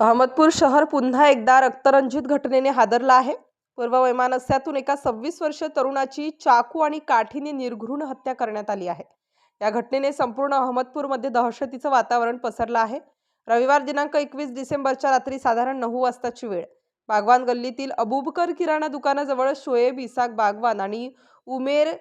अहमदपूर शहर पुन्हा एकदा रक्तरंजित घटनेने हादरला आहे. पूर्व वैमानस्यातून एका सव्वीस वर्ष तरुणाची चाकू आणि काठीने निर्घृण हत्या करण्यात आली आहे. या घटनेने संपूर्ण अहमदपूरमध्ये दहशतीचं वातावरण पसरलं आहे. रविवार दिनांक एकवीस डिसेंबरच्या रात्री साधारण नऊ वाजताची वेळ. बागवान गल्लीतील अबूबकर किराणा दुकानाजवळ शोएब इसाक बागवान आणि उमेर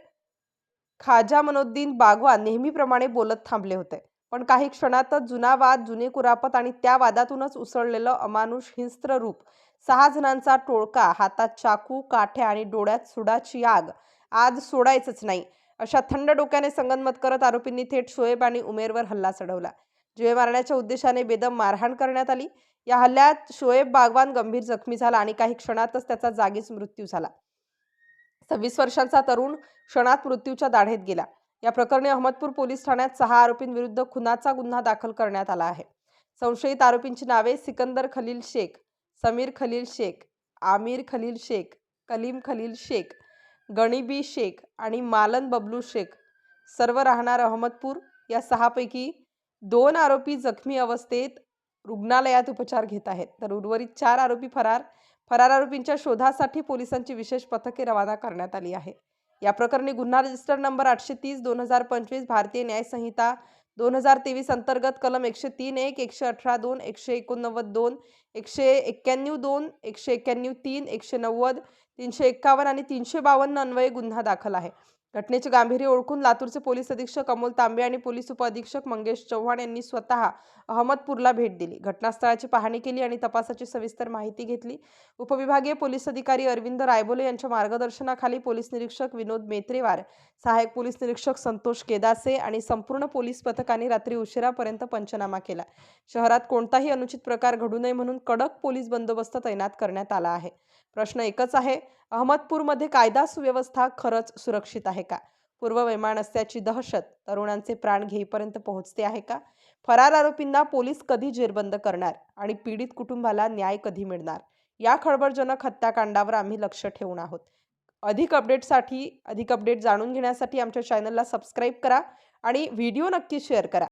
खाजा मनोद्दीन बागवान नेहमीप्रमाणे बोलत थांबले होते. पण काही क्षणातच जुना वाद जुने कुरापत आणि त्या वादातूनच उसळलेलं अमानुष हिंस्त्र रूप. सहा जणांचा टोळका हातात चाकू काठ्या आणि डोळ्यात सुडाची आग. आज सोडायचंच नाही. अशा थंड डोक्याने संगनमत करत आरोपींनी थेट शोएब आणि उमेरवर हल्ला चढवला. जीवे मारण्याच्या उद्देशाने बेदम मारहाण करण्यात आली. या हल्ल्यात शोएब बागवान गंभीर जखमी झाला आणि काही क्षणातच त्याचा जागीच मृत्यू झाला. सव्वीस वर्षांचा तरुण क्षणात मृत्यूच्या दाढेत गेला. या प्रकरणी अहमदपूर पोलीस ठाण्यात सहा आरोपींविरुद्ध खुनाचा गुन्हा दाखल करण्यात आला आहे. संशयित आरोपींची नावे सिकंदर खलील शेख समीर खलील शेख आमिर खलील शेख कलीम खलील शेख गणिबी शेख आणि मालन बबलू शेख सर्व राहणार अहमदपूर. या सहापैकी दोन आरोपी जखमी अवस्थेत रुग्णालयात उपचार घेत आहेत. तर उर्वरित चार आरोपी फरार. फरार आरोपींच्या शोधासाठी पोलिसांची विशेष पथके रवाना करण्यात आली आहे या प्रकरणी गुन्हा रजिस्टर नंबर आठशे तीस दोन हजार पंचवीस भारतीय न्यायसंहिता दोन हजार तेवीस अंतर्गत कलम एकशे तीन एक एकशे अठरा दोन एकशे एकोणनव्वद दोन एकशे एक्क्याण्णव दोन एकशे एक्क्याण्णव तीन एकशे नव्वद तीनशे एक्कावन्न आणि तीनशे बावन्न अन्वये गुन्हा दाखल आहे. घटनेचे गांभीर्य ओळखून लातूरचे पोलीस अधीक्षक अमोल तांबे आणि पोलीस उपअधीक्षक मंगेश चव्हाण यांनी स्वतः अहमदपूरला भेट दिली. घटनास्थळाची पाहणी केली आणि तपासाची सविस्तर माहिती घेतली. उपविभागीय पोलीस अधिकारी अरविंद रायबोले यांच्या मार्गदर्शनाखाली पोलीस निरीक्षक विनोद मेत्रेवार सहाय्यक पोलीस निरीक्षक संतोष केदासे आणि संपूर्ण पोलीस पथकाने रात्री उशिरापर्यंत पंचनामा केला. शहरात कोणताही अनुचित प्रकार घडू नये म्हणून कडक पोलीस बंदोबस्त तैनात करण्यात आला आहे. प्रश्न एकच आहे अहमदपूरमध्ये कायदा सुव्यवस्था खरंच सुरक्षित आहे का? पूर्व वैमानस्याची दहशत तरुणांचे प्राण घेईपर्यंत पोहोचते आहे का? फरार आरोपींना पोलीस कधी जेरबंद करणार आणि पीडित कुटुंबाला न्याय कधी मिळणार? या खळबळजनक हत्याकांडावर आम्ही लक्ष ठेवून आहोत. अधिक अपडेटसाठी अधिक अपडेट जाणून घेण्यासाठी आमच्या चॅनलला सबस्क्राईब करा आणि व्हिडिओ नक्की शेअर करा.